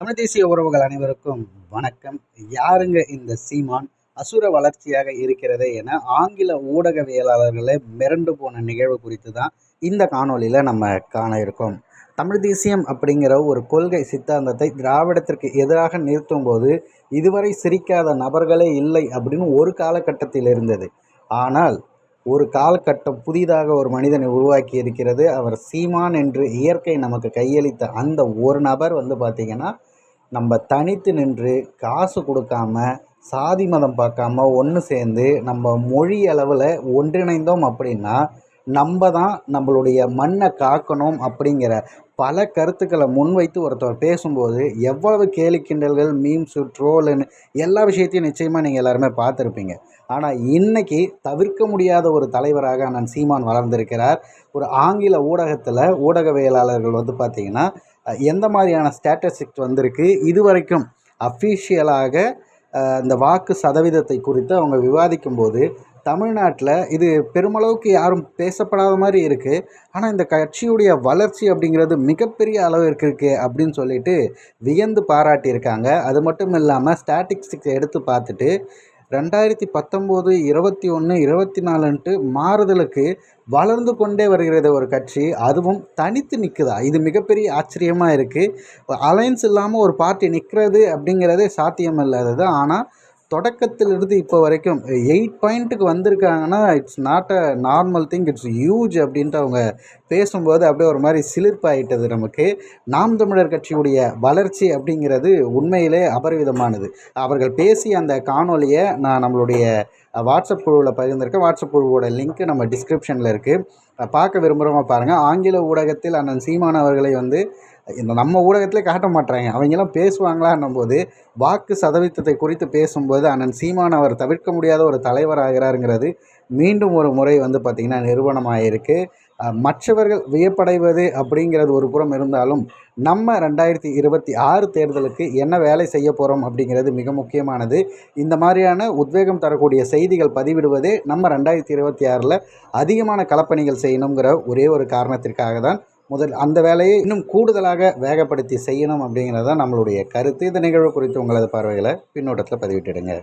தமிழ் தேசிய உறவுகள் அனைவருக்கும் வணக்கம். யாருங்க இந்த சீமான்? அசுர வளர்ச்சியாக இருக்கிறது என ஆங்கில ஊடகவியலாளர்களை மிரண்டு போன நிகழ்வு குறித்து தான் இந்த காணொளியில் நம்ம காண இருக்கோம். தமிழ் தேசியம் அப்படிங்கிற ஒரு கொள்கை சித்தாந்தத்தை திராவிடத்திற்கு எதிராக நிறுத்தும் போது இதுவரை சிரிக்காத நபர்களே இல்லை அப்படின்னு ஒரு காலகட்டத்தில் இருந்தது. ஆனால் ஒரு காலகட்டம் புதிதாக ஒரு மனிதனை உருவாக்கி இருக்கிறது. அவர் சீமான் என்று இயற்கை நமக்கு கையளித்த அந்த ஒரு நபர் வந்து பார்த்திங்கன்னா நம்ம தனித்து நின்று காசு கொடுக்காம சாதி மதம் பார்க்காம ஒன்று சேர்ந்து நம்ம மொழி அளவில் ஒன்றிணைந்தோம் அப்படின்னா நம்ம தான் நம்மளுடைய மண்ணை காக்கணும் அப்படிங்கிற பல கருத்துக்களை முன்வைத்து ஒருத்தர் பேசும்போது எவ்வளவு கேலி கிண்டல்கள் மீம்ஸு ட்ரோலுன்னு எல்லா விஷயத்தையும் நிச்சயமாக நீங்கள் எல்லாருமே பார்த்துருப்பீங்க. ஆனால் இன்னைக்கு தவிர்க்க முடியாத ஒரு தலைவராக அண்ணன் சீமான் வளர்ந்திருக்கிறார். ஒரு ஆங்கில ஊடகத்தில் ஊடகவியலாளர்கள் வந்து பார்த்திங்கன்னா எந்த மாதிரியான ஸ்டாட்டிஸ்டிக்ஸ் வந்திருக்கு? இது வரைக்கும் அஃபீஷியலாக இந்த வாக்கு சதவீதத்தை குறித்து அவங்க விவாதிக்கும்போது தமிழ்நாட்டில் இது பெருமளவுக்கு யாரும் பேசப்படாத மாதிரி இருக்குது ஆனால் இந்த கட்சியுடைய வளர்ச்சி அப்படிங்கிறது மிகப்பெரிய அளவிற்கு இருக்குது அப்படின்னு சொல்லிட்டு வியந்து பாராட்டியிருக்காங்க. அது மட்டும் இல்லாமல் ஸ்டாட்டிஸ்டிக்ஸ் எடுத்து பார்த்துட்டு ரெண்டாயிரத்தி பத்தொம்போது இருபத்தி ஒன்று இருபத்தி நாலுன்ட்டு மாறுதலுக்கு வளர்ந்து கொண்டே வருகிறது ஒரு கட்சி அதுவும் தனித்து நிற்குதா இது மிகப்பெரிய ஆச்சரியமாக இருக்குது அலைன்ஸ் இல்லாமல் ஒரு பார்ட்டி நிற்கிறது அப்படிங்கிறதே சாத்தியம் இல்லாதது ஆனால் தொடக்கத்திலிருந்து இப்போ வரைக்கும் எயிட் பாயிண்ட்டுக்கு வந்திருக்காங்கன்னா it's not a normal thing it's huge அப்படின்ட்டு அவங்க பேசும்போது அப்படியே ஒரு மாதிரி சிலிர்ப்பாயிட்டது நமக்கு. நாம் தமிழர் கட்சியுடைய வளர்ச்சி அப்படிங்கிறது உண்மையிலே அபரிவிதமானது. அவர்கள் பேசிய அந்த காணொலியை நான் நம்மளுடைய வாட்ஸ்அப் குழுவில் பகிர்ந்திருக்கேன். வாட்ஸ்அப் குழுவோட லிங்க் நம்ம டிஸ்கிரிப்ஷனில் இருக்குது பார்க்க விரும்புகிறவங்க பாருங்கள் ஆங்கில ஊடகத்தில் அண்ணன் சீமான் அவர்களை வந்து இந்த நம்ம ஊடகத்திலே காட்ட மாட்டுறாங்க அவங்கெல்லாம் பேசுவாங்களான்னும் போது வாக்கு சதவீதத்தை குறித்து பேசும்போது அண்ணன் சீமான் அவர் தவிர்க்க முடியாத ஒரு தலைவர் ஆகிறாருங்கிறது மீண்டும் ஒரு முறை வந்து பார்த்திங்கன்னா நிறுவனமாகிருக்கு மற்றவர்கள் வியப்படைவது அப்படிங்கிறது ஒரு புறம் இருந்தாலும் நம்ம ரெண்டாயிரத்தி இருபத்தி ஆறு தேர்தலுக்கு என்ன வேலை செய்ய போகிறோம் அப்படிங்கிறது மிக முக்கியமானது. இந்த மாதிரியான உத்வேகம் தரக்கூடிய செய்திகள் பதிவிடுவதே நம்ம ரெண்டாயிரத்தி இருபத்தி ஆறில் அதிகமான களப்பணிகள் செய்யணுங்கிற ஒரே ஒரு காரணத்திற்காக தான் முதல் அந்த வேலையை இன்னும் கூடுதலாக வேகப்படுத்தி செய்யணும் அப்படிங்கிறது தான் நம்மளுடைய கருத்து. இந்த நிகழ்வு குறித்து உங்களது பார்வைகளை பின்னோட்டத்தில் பதிவிட்டுடுங்க.